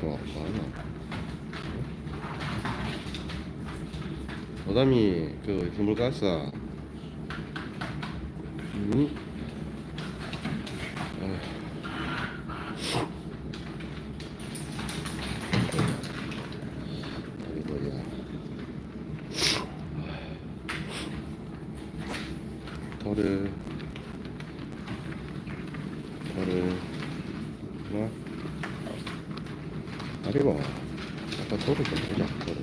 또 많아. 어담이 그 선물 갔어. 응? 이거야. 털을 털을 뭐 하리보 아빠 털을 좀 보자. 털을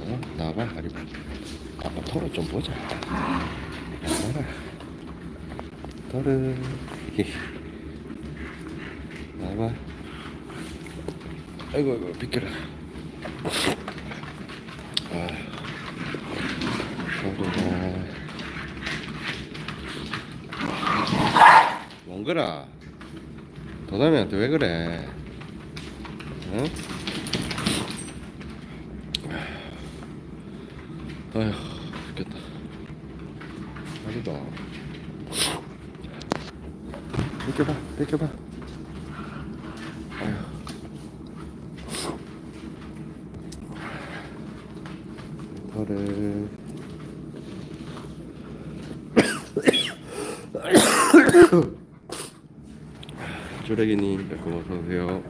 어? 나와봐 하리보 아빠 털을 좀 보자. 나와라 털을 나와봐. 아이고 아이고 비켜라. 아. 털을 몽그라 도담이한테 왜 그래 응? 아휴 죽겠다. 아니다. 비켜봐 비켜봐. 아휴. 이거를 주레기님 뵙고 어서오세요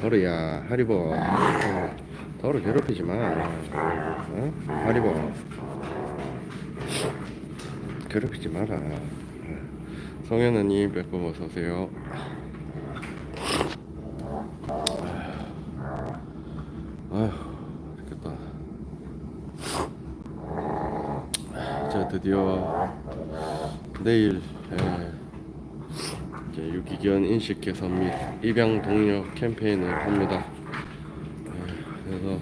더르야 하리보. 더르 괴롭히지 마. 어? 하리보. 괴롭히지 마라. 성현우님 뵙고 어서오세요. 아휴 죽겠다. 자 드디어 내일 예, 유기견 인식 개선 및 입양 동료 캠페인을 합니다. 예, 그래서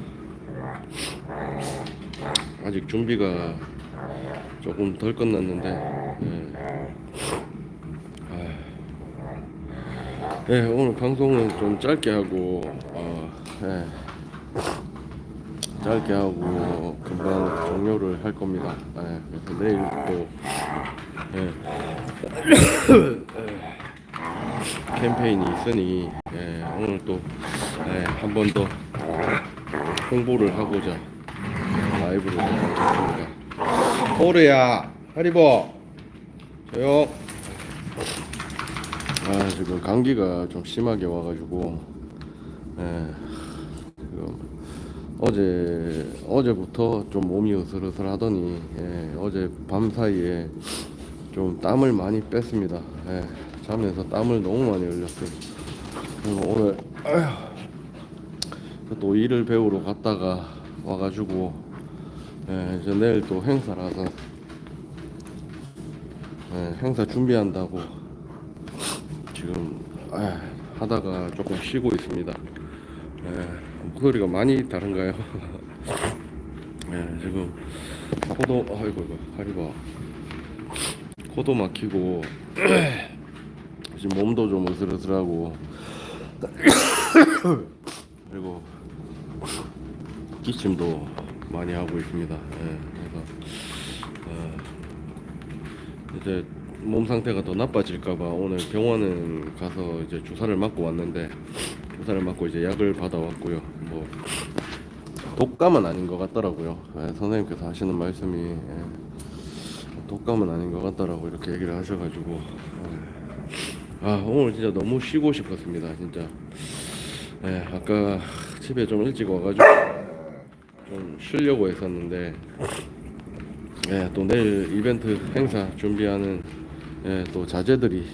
아직 준비가 조금 덜 끝났는데 예. 아, 예, 오늘 방송은 좀 짧게 하고 어, 예, 짧게 하고 금방 종료를 할 겁니다. 예, 그래서 내일 또 예. 캠페인이 있으니 예, 오늘 또 한 번 더 홍보를 하고자 라이브를 하겠습니다. 오르야 하리보 조용. 아 지금 감기가 좀 심하게 와가지고 예, 지금 어제 어제부터 좀 몸이 으슬으슬 하더니 예, 어제 밤 사이에 좀 땀을 많이 뺐습니다. 예, 자면서 땀을 너무 많이 흘렸어요. 그리고 오늘 아휴, 또 일을 배우러 갔다가 와가지고 예, 이제 내일 또 행사라서 예, 행사 준비한다고 지금 아, 하다가 조금 쉬고 있습니다. 예, 목소리가 많이 다른가요? 예, 지금 코도 아이고 이거 하리바 코도 막히고 지금 몸도 좀 으슬으슬하고 그리고 기침도 많이 하고 있습니다. 예, 그래서 어, 이제 몸 상태가 더 나빠질까봐 오늘 병원은 가서 이제 주사를 맞고 왔는데 주사를 맞고 이제 약을 받아왔고요. 뭐 독감은 아닌 것 같더라고요. 예, 선생님께서 하시는 말씀이 예, 독감은 아닌 것 같더라고 이렇게 얘기를 하셔가지고 예. 아 오늘 진짜 너무 쉬고 싶었습니다. 진짜 예, 아까 집에 좀 일찍 와가지고 좀 쉬려고 했었는데 예, 또 내일 이벤트 행사 준비하는 예, 또 자제들이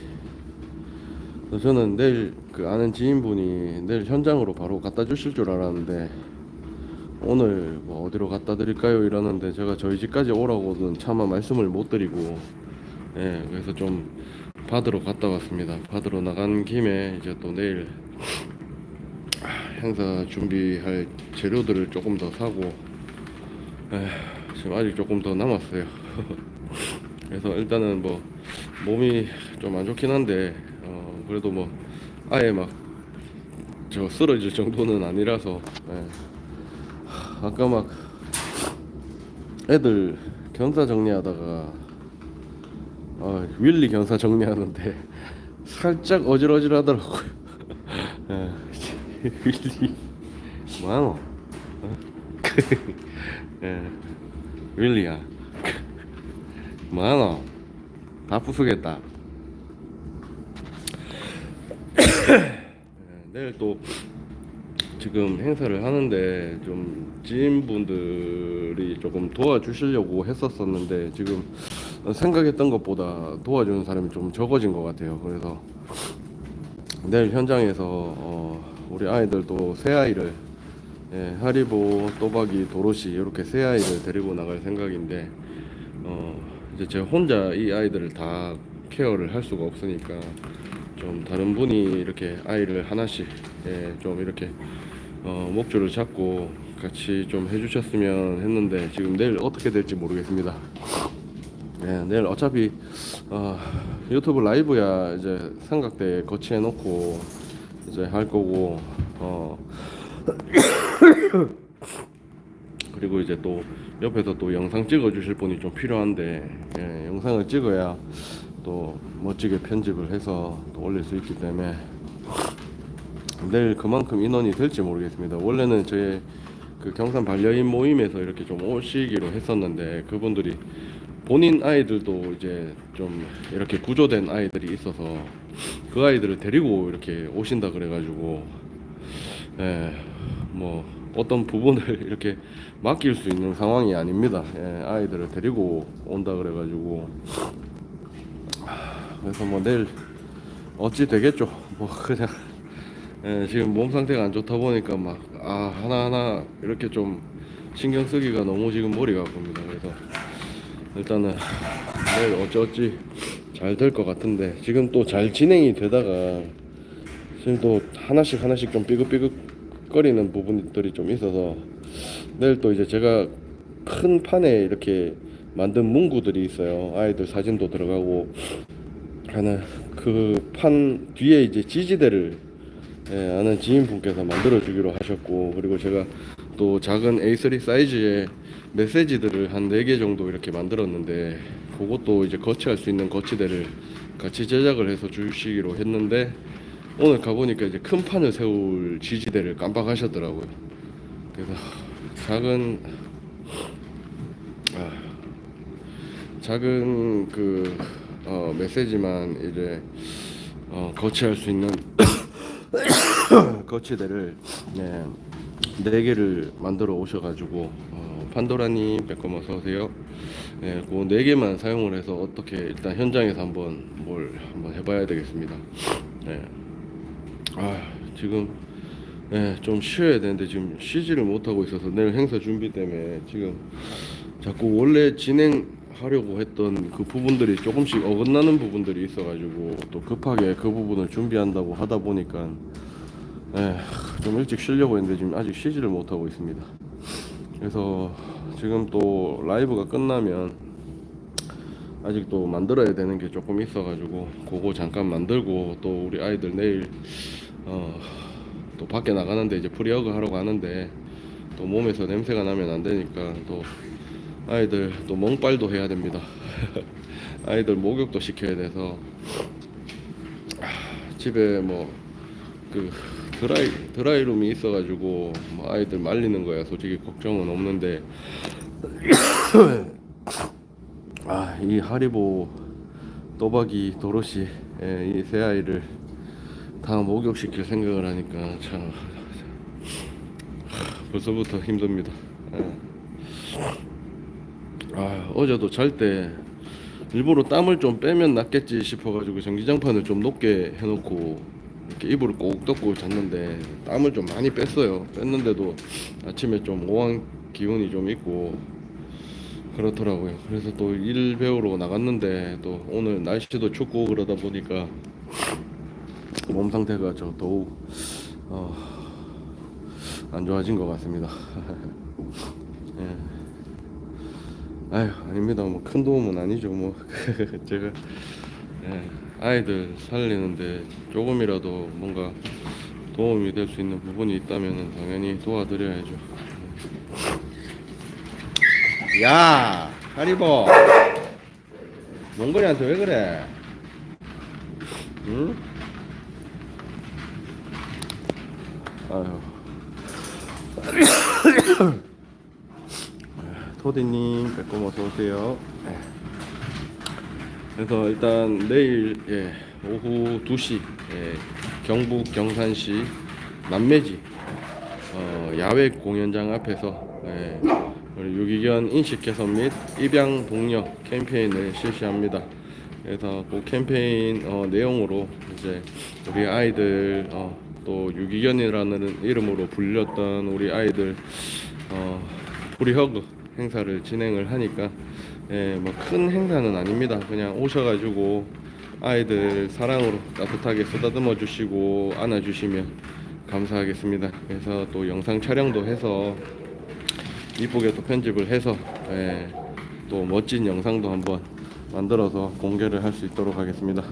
저는 내일 그 아는 지인분이 내일 현장으로 바로 갖다 주실 줄 알았는데 오늘 뭐 어디로 갖다 드릴까요 이러는데 제가 저희 집까지 오라고는 차마 말씀을 못 드리고 예, 그래서 좀 받으러 갔다 왔습니다. 받으러 나간 김에 이제 또 내일 행사 준비할 재료들을 조금 더 사고 에, 지금 아직 조금 더 남았어요. 그래서 일단은 뭐 몸이 좀 안 좋긴 한데 어, 그래도 뭐 아예 막 저 쓰러질 정도는 아니라서 예. 아까 막 애들 견사 정리하다가 아, 윌리 견사 정리하는데 살짝 어질어질하더라고요. 예. 윌리 뭐하노? 어? 예. 윌리야 뭐하노? 다 부수겠다. 예, 내일 또 지금 행사를 하는데 좀 지인분들이 조금 도와주시려고 했었었는데 지금 생각했던 것보다 도와주는 사람이 좀 적어진 것 같아요. 그래서 내일 현장에서 어, 우리 아이들도 새 아이를 예, 하리보, 또박이, 도로시 이렇게 새 아이를 데리고 나갈 생각인데 어, 이제 제가 혼자 이 아이들을 다 케어를 할 수가 없으니까 좀 다른 분이 이렇게 아이를 하나씩 예, 좀 이렇게 어, 목줄을 잡고 같이 좀 해주셨으면 했는데 지금 내일 어떻게 될지 모르겠습니다. 예, 내일 어차피 어, 유튜브 라이브야 이제 삼각대 거치해 놓고 이제 할 거고 어 그리고 이제 또 옆에서 또 영상 찍어 주실 분이 좀 필요한데 예, 영상을 찍어야 또 멋지게 편집을 해서 또 올릴 수 있기 때문에 내일 그만큼 인원이 될지 모르겠습니다. 원래는 저희 그 경산 반려인 모임에서 이렇게 좀 오시기로 했었는데 그분들이 본인 아이들도 이제 좀 이렇게 구조된 아이들이 있어서 그 아이들을 데리고 이렇게 오신다 그래가지고 예, 뭐 어떤 부분을 이렇게 맡길 수 있는 상황이 아닙니다. 예, 아이들을 데리고 온다 그래가지고 그래서 뭐 내일 어찌 되겠죠. 뭐 그냥 예, 지금 몸 상태가 안 좋다 보니까 막 아 하나 하나 이렇게 좀 신경 쓰기가 너무 지금 머리가 아픕니다. 그래서 일단은 내일 어찌어찌 잘 될 것 같은데 지금 또 잘 진행이 되다가 지금 또 하나씩 하나씩 좀 삐걱삐걱 거리는 부분들이 좀 있어서 내일 또 이제 제가 큰 판에 이렇게 만든 문구들이 있어요. 아이들 사진도 들어가고 하는 그 판 뒤에 이제 지지대를 예, 아는 지인분께서 만들어 주기로 하셨고 그리고 제가 또 작은 A3 사이즈의 메시지들을 한 4개 정도 이렇게 만들었는데 그것도 이제 거치할 수 있는 거치대를 같이 제작을 해서 주시기로 했는데 오늘 가보니까 이제 큰 판을 세울 지지대를 깜빡하셨더라고요. 그래서 작은 아, 작은 그 어, 메시지만 이제 어, 거치할 수 있는 거치대를 네, 네 개를 만들어 오셔가지고 어, 판도라님 빼꼼 어서 오세요. 네, 그네 개만 사용을 해서 어떻게 일단 현장에서 한번 뭘 한번 해봐야 되겠습니다. 네. 아 지금 네, 좀 쉬어야 되는데 지금 쉬지를 못하고 있어서 내일 행사 준비 때문에 지금 자꾸 원래 진행하려고 했던 그 부분들이 조금씩 어긋나는 부분들이 있어가지고 또 급하게 그 부분을 준비한다고 하다 보니까 예, 좀 일찍 쉬려고 했는데 지금 아직 쉬지를 못하고 있습니다. 그래서 지금 또 라이브가 끝나면 아직 또 만들어야 되는 게 조금 있어가지고 그거 잠깐 만들고 또 우리 아이들 내일 어, 또 밖에 나가는데 이제 프리어그 하러 가는데 또 몸에서 냄새가 나면 안 되니까 또 아이들 또 멍빨도 해야 됩니다. 아이들 목욕도 시켜야 돼서 아, 집에 뭐그 드라이 드라이룸이 있어가지고 뭐 아이들 말리는 거야 솔직히 걱정은 없는데 아 이 하리보 또박이 도로시 이세 아이를 다 목욕시킬 생각을 하니까 참 벌써부터 힘듭니다. 예. 아 어제도 잘 때 일부러 땀을 좀 빼면 낫겠지 싶어가지고 전기장판을 좀 높게 해놓고 이렇게 이불을 꼭 덮고 잤는데 땀을 좀 많이 뺐어요. 뺐는데도 아침에 좀 오한 기운이 좀 있고 그렇더라고요. 그래서 또 일 배우러 나갔는데 또 오늘 날씨도 춥고 그러다 보니까 몸 상태가 저 더욱 어, 안 좋아진 것 같습니다. 예. 아유 아닙니다. 뭐 큰 도움은 아니죠. 뭐 제가 예, 아이들 살리는데 조금이라도 뭔가 도움이 될 수 있는 부분이 있다면 당연히 도와드려야죠. 야, 하리보, 몽골이한테 왜 그래? 응? 아유. 토디님, 빼꼼 어서 오세요. 네. 그래서 일단 내일 예, 오후 2시 예, 경북 경산시 남매지 어, 야외 공연장 앞에서 예, 유기견 인식 개선 및 입양 독려 캠페인을 실시합니다. 그래서 그 캠페인 어, 내용으로 이제 우리 아이들 어, 또 유기견이라는 이름으로 불렸던 우리 아이들 어, 프리허그 행사를 진행을 하니까 예, 뭐 큰 행사는 아닙니다. 그냥 오셔가지고 아이들 사랑으로 따뜻하게 쓰다듬어 주시고 안아 주시면 감사하겠습니다. 그래서 또 영상 촬영도 해서 이쁘게 또 편집을 해서 예, 또 멋진 영상도 한번 만들어서 공개를 할 수 있도록 하겠습니다.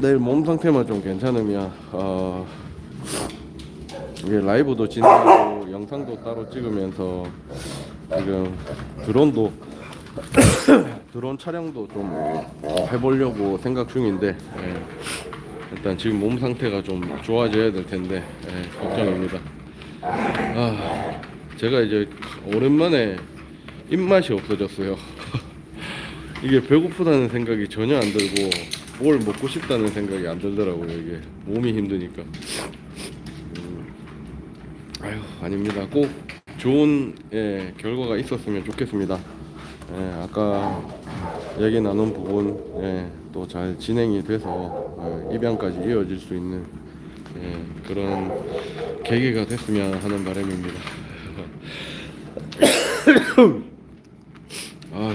내일 몸 상태만 좀 괜찮으면 어, 이게 라이브도 진행하고 영상도 따로 찍으면서 지금 드론도 드론 촬영도 좀 해보려고 생각 중인데 예, 일단 지금 몸 상태가 좀 좋아져야 될 텐데 예, 걱정입니다. 아, 제가 이제 오랜만에 입맛이 없어졌어요. 이게 배고프다는 생각이 전혀 안 들고 뭘 먹고 싶다는 생각이 안 들더라고요. 이게 몸이 힘드니까. 음, 아유 아닙니다. 꼭 좋은 예, 결과가 있었으면 좋겠습니다. 예, 아까 얘기 나눈 부분 예, 또 잘 진행이 돼서 예, 입양까지 이어질 수 있는 예, 그런 계기가 됐으면 하는 바람입니다. 아휴,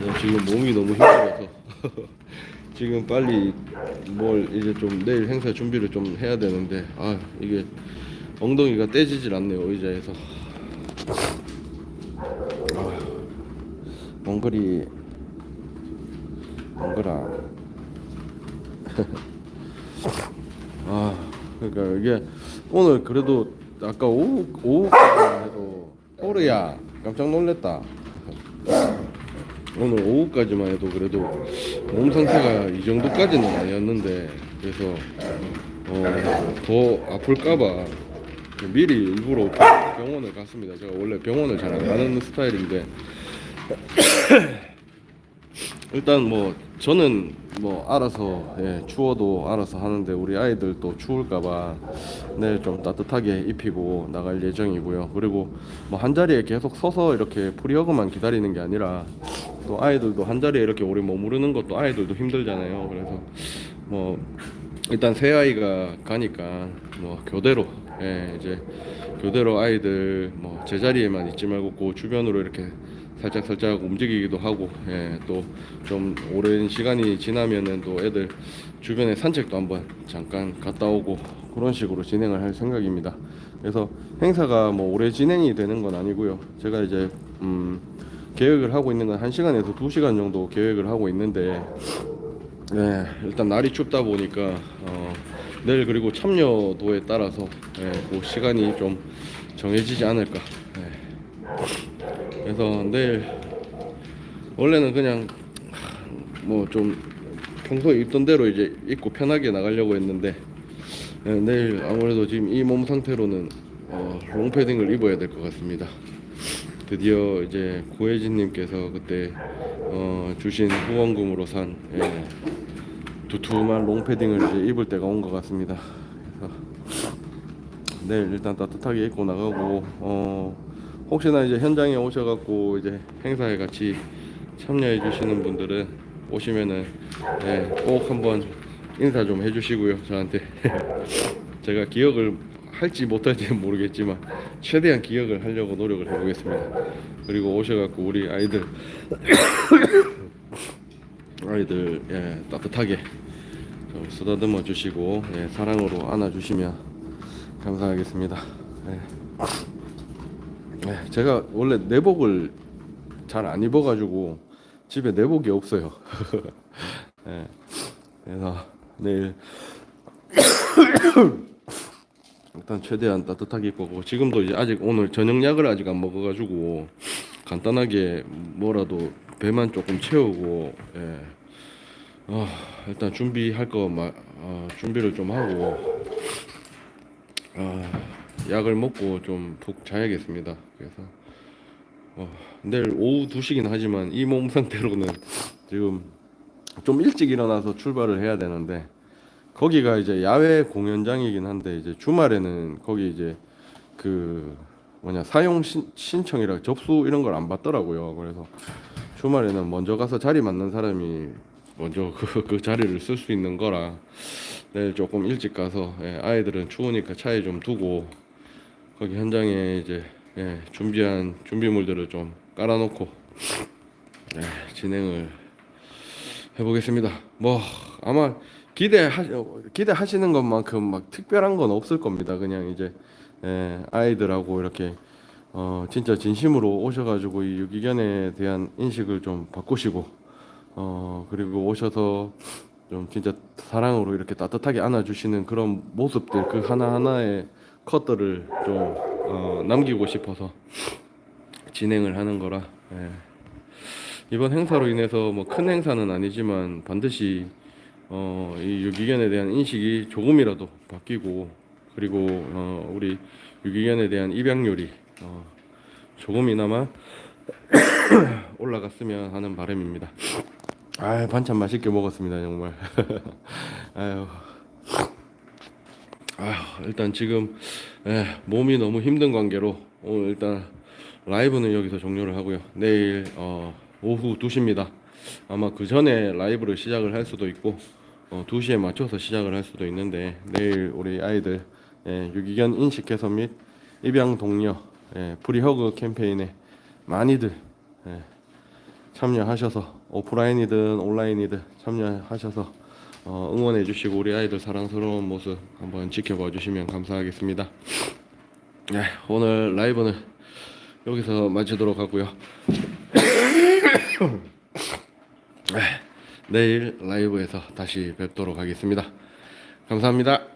네, 지금 몸이 너무 힘들어서 지금 빨리 뭘 이제 좀 내일 행사 준비를 좀 해야 되는데 아 이게 엉덩이가 떼지질 않네요 의자에서. 몽글이 몽글아. 아 그러니까 이게 오늘 그래도 아까 오후 오후까지만 해도 토르야 깜짝 놀랬다. 오늘 오후까지만 해도 그래도 몸 상태가 이 정도까지는 아니었는데 그래서 어, 더 아플까봐 미리 일부러 병원을 갔습니다. 제가 원래 병원을 잘 안 가는 스타일인데 일단 뭐 저는 뭐 알아서 예, 추워도 알아서 하는데 우리 아이들 또 추울까봐 내일 좀 따뜻하게 입히고 나갈 예정이고요. 그리고 뭐 한 자리에 계속 서서 이렇게 프리허그만 기다리는 게 아니라 또 아이들도 한 자리에 이렇게 오래 머무르는 것도 아이들도 힘들잖아요. 그래서 뭐 일단 새 아이가 가니까 뭐 교대로 예, 이제 교대로 아이들 뭐 제자리에만 있지 말고 그 주변으로 이렇게 살짝 살짝 움직이기도 하고 예, 또좀 오랜 시간이 지나면은 또 애들 주변에 산책도 한번 잠깐 갔다 오고 그런 식으로 진행을 할 생각입니다. 그래서 행사가 뭐 오래 진행이 되는 건 아니고요. 제가 이제 음, 계획을 하고 있는 건 1시간에서 2시간 정도 계획을 하고 있는데 네, 일단 날이 춥다 보니까 어, 내일 그리고 참여도에 따라서 예, 그 시간이 좀 정해지지 않을까. 예. 그래서 내일 원래는 그냥 뭐 좀 평소에 입던 대로 이제 입고 편하게 나가려고 했는데 예, 내일 아무래도 지금 이 몸 상태로는 어, 롱패딩을 입어야 될 것 같습니다. 드디어 이제 고혜진님께서 그때 어, 주신 후원금으로 산 예, 두툼한 롱패딩을 이제 입을 때가 온 것 같습니다. 그래서 내일 일단 따뜻하게 입고 나가고 어, 혹시나 이제 현장에 오셔갖고 이제 행사에 같이 참여해 주시는 분들은 오시면은 예, 꼭 한번 인사 좀 해주시고요 저한테 제가 기억을 할지 못할지는 모르겠지만 최대한 기억을 하려고 노력을 해보겠습니다. 그리고 오셔갖고 우리 아이들 아이들 예, 따뜻하게 좀 쓰다듬어 주시고 예, 사랑으로 안아 주시면 감사하겠습니다. 예. 예, 제가 원래 내복을 잘 안 입어가지고 집에 내복이 없어요. 예, 그래서 내일 일단 최대한 따뜻하게 입고 지금도 이제 아직 오늘 저녁약을 아직 안 먹어가지고 간단하게 뭐라도 배만 조금 채우고 예, 어, 일단 준비할 거 마, 어, 준비를 좀 하고 어, 약을 먹고 좀 푹 자야겠습니다. 그래서 어, 내일 오후 2시긴 하지만 이 몸 상태로는 지금 좀 일찍 일어나서 출발을 해야 되는데 거기가 이제 야외 공연장이긴 한데 이제 주말에는 거기 이제 그 뭐냐 사용 신, 신청이라 접수 이런 걸 안 받더라고요. 그래서 주말에는 먼저 가서 자리 맞는 사람이 먼저 그, 그 자리를 쓸 수 있는 거라 내일 조금 일찍 가서 예, 아이들은 추우니까 차에 좀 두고 거기 현장에 이제 예, 준비한 준비물들을 좀 깔아놓고 예, 진행을 해보겠습니다. 뭐 아마 기대하 기대하시는 것만큼 막 특별한 건 없을 겁니다. 그냥 이제 예, 아이들하고 이렇게 어 진짜 진심으로 오셔가지고 이 유기견에 대한 인식을 좀 바꾸시고 어 그리고 오셔서 좀 진짜 사랑으로 이렇게 따뜻하게 안아주시는 그런 모습들 그 하나 하나의 컷들을 좀 어, 남기고 싶어서 진행을 하는 거라. 예. 이번 행사로 인해서 뭐 큰 행사는 아니지만 반드시 어, 이 유기견에 대한 인식이 조금이라도 바뀌고 그리고 어, 우리 유기견에 대한 입양률이 어, 조금이나마 올라갔으면 하는 바람입니다. 아 반찬 맛있게 먹었습니다 정말. 아유. 아휴, 일단 지금 예, 몸이 너무 힘든 관계로 오늘 일단 라이브는 여기서 종료를 하고요. 내일 어, 오후 2시입니다. 아마 그 전에 라이브를 시작을 할 수도 있고 어, 2시에 맞춰서 시작을 할 수도 있는데 내일 우리 아이들 예, 유기견 인식 개선 및 입양 동료 예, 프리허그 캠페인에 많이들 예, 참여하셔서 오프라인이든 온라인이든 참여하셔서 어, 응원해 주시고 우리 아이들 사랑스러운 모습 한번 지켜봐 주시면 감사하겠습니다. 네, 오늘 라이브는 여기서 마치도록 하고요. 네, 내일 라이브에서 다시 뵙도록 하겠습니다. 감사합니다.